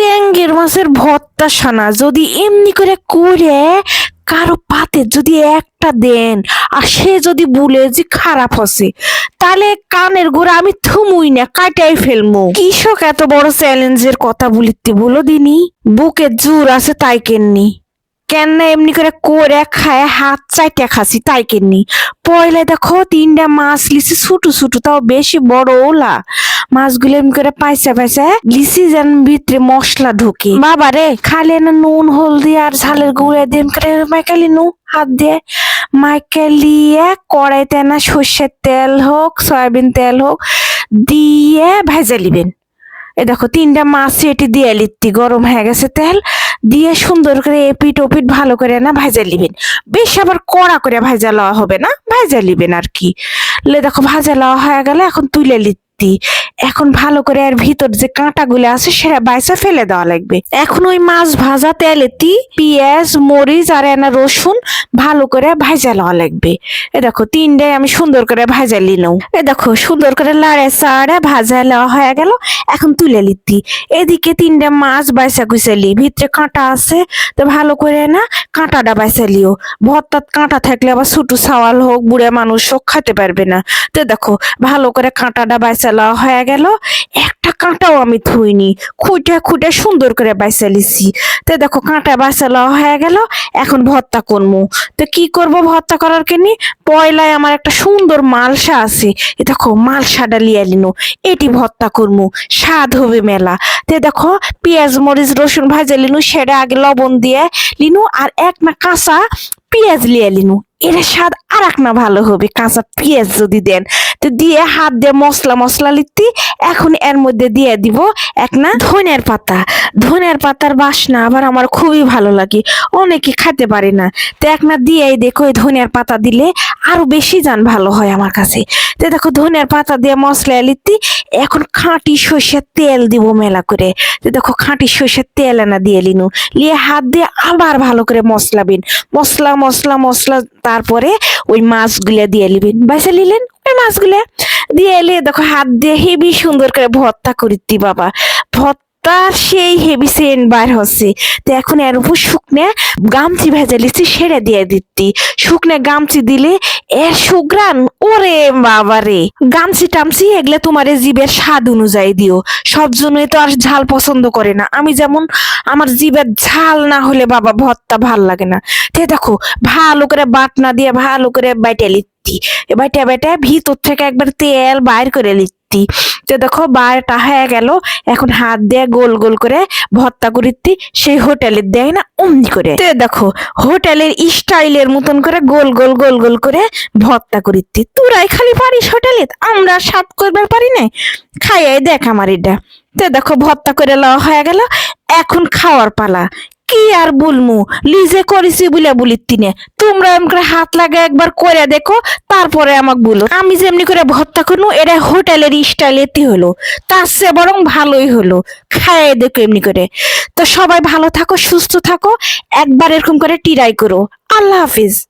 চেঙ্গের মাছের ভর্তা সানা যদি এমনি করে করে কারও পাতে যদি একটা দেন আর সে যদি বলে যে খারাপ হসে, তাহলে কানের গোড়া আমি থুমুই না, কাটাই ফেলমু। কৃষক এত বড় চ্যালেঞ্জের কথা বলিতে বলো দিনি, বুকে জোর আছে তাই কেননি। কেন এমনি করে করে খায়, হাত চাইটা খাসি তাই কেননি। পয়লা দেখো, তিনটা মাছ লিসি ছোট ছোট, তাও বেশি বড় ওলা। মাছগুলো এমনি করে পাইছে পাইছে লিসি যেন ভিতরে মশলা ঢুকে। বাবা রে, খালে না নুন, হলদি আর ঝালের গুঁড়ে দিয়ে করে মাইকালি নু, হাত দিয়ে। মাইকালিয়ে কড়াইতে না, সর্ষের তেল হোক, সয়াবিন তেল হোক, দিয়ে ভেজে লিবেন এ দেখো, তিনটা মাছ এটি দিয়ে লিত্তি গরম হয়ে গেছে তেল। দিয়ে সুন্দর করে এপিট ওপিট ভালো করে না ভাজা লিবেন বেশ আবার কড়া করে ভাজা লওয়া হবে না? ভাজা লিবেন আর কি। লে দেখো, ভাজা লওয়া হয়ে গেলে এখন তুলে লিত্তি এখন ভালো করে আর ভিতর যে কাঁটাগুলো আছে সেটা বাইসা ফেলে দেওয়া লাগবে। এখন ওই মাছ ভাজা তেলেতি পেঁয়াজ, মরিচ আর এনা রসুন ভালো করে ভাজা লওয়া লাগবে। এ দেখো, তিনটে আমি সুন্দর করে ভাজা নিলাম। এ দেখো, সুন্দর করে লাড়ে সাড়ে ভাজা লওয়া হয়ে গেল। এখন তুলে লিতি এদিকে তিনটে মাছ বাইসা গুছালি ভিতরে কাঁটা আছে, তো ভালো করে না কাঁটাটা বাইসা লিও। ভর্তাত কাঁটা থাকলে আবার ছোট সাওয়াল হোক, বুড়ে মানুষ হোক খেতে পারবে না। তো দেখো, ভালো করে কাঁটাটা বাইসা লওয়া হয়ে গেল। একটা কাঁটাও আমি থুইনি খুঁটে খুঁটে সুন্দর করে বাইসা লিছি তো দেখো, কাঁটা বাইসা লওয়া হয়ে গেল। এখন ভর্তা করব তো কি করব ভর্তা করার কেনি পয়লায় আমার একটা সুন্দর মালসা আছে। এ দেখো, মালসাটা লিয়ে লিনু এটি ভর্তা করব স্বাদ হবে মেলা। তে দেখো, পেঁয়াজ, মরিচ, রসুন ভাজে লিনু সেটা আগে লবণ দিয়ে লিনু আর এক না কাঁচা পেঁয়াজ লিয়ে লিনু এর স্বাদ আর এক না ভালো হবে। কাঁচা পেঁয়াজ যদি দেন। তো দিয়ে হাত দিয়ে মশলা মশলা লিখতি, এখন এর মধ্যে দিয়ে দিব এক না ধনের পাতা। ধনের পাতার বাসনা আবার আমার খুবই ভালো লাগে, অনেকে খেতে পারে না। তো এক না দিয়েই দেখো এই ধনের পাতা দিলে আরও বেশি যান ভালো হয় আমার কাছে। তো দেখো ধনের পাতা দিয়ে মশলা লিখতি, এখন খাঁটি সর্ষের তেল দিব মেলা করে। তো দেখো খাঁটি সর্ষের তেল এনা দিয়ে লিনু, লিয়ে হাত দিয়ে আবার ভালো করে মশলা বিন। মশলা মশলা মশলা, তারপরে ওই মাছগুলো দিয়ে লিবেন। বাইসা নিলেন ওই মাছগুলো দিয়ে এলে দেখো হাত দিয়ে হেবি সুন্দর করে ভর্তা করিতি বাবা। ভর্তা সেই হেভি সেন্ট বার হচ্ছে। তো এখন এর উপর শুকনে গামছি ভেজে লিছি সেরে দিয়ে দিতি। শুকনে গামছি দিলে এর সুগ্রান ওরে বাবা রে। গামছি টামছি এগুলো তোমার জীবের স্বাদ অনুযায়ী দিও। সব জন্যই তো আর ঝাল পছন্দ করে না। আমি যেমন, আমার জীবের ঝাল না হলে বাবা ভর্তা ভালো লাগে না। তে দেখো, ভালো করে বাটনা দিয়ে ভালো করে বাইটে লিত্তি বাইটে বাইটে ভিতর থেকে একবার তেল বাইর করে লিত্তি তো দেখো বারটা হয়ে গেল, এখন হাত দিয়ে গোল গোল করে ভর্তা করিতি, সেই হোটেলের দেয় না অমনি করে। তো দেখো, হোটেলের স্টাইলের মতন করে গোল গোল গোল গোল করে ভর্তা করিতি। তোরাই খালি পারিস হোটেলে, আমরা সাত করবার পারি না খাইয়াই দেখ আমার এটা। তো দেখো, ভর্তা করে লওয়া হয়ে গেল, এখন খাওয়ার পালা। কি আর বলমু? লিজে করেছি বলে বলির তিনে। তোমরা এমন করে হাত লাগে একবার করে দেখো, তারপরে আমাকে বলো। আমি যেমনি করে ভর্তা করব এটা হোটেলের স্টাইলেতে হলো। তার চেয়ে বরং ভালোই হলো। খায় দেখো এমনি করে। তো সবাই ভালো থাকো, সুস্থ থাকো। একবার এরকম করে টিরাই করো। আল্লাহ হাফিজ।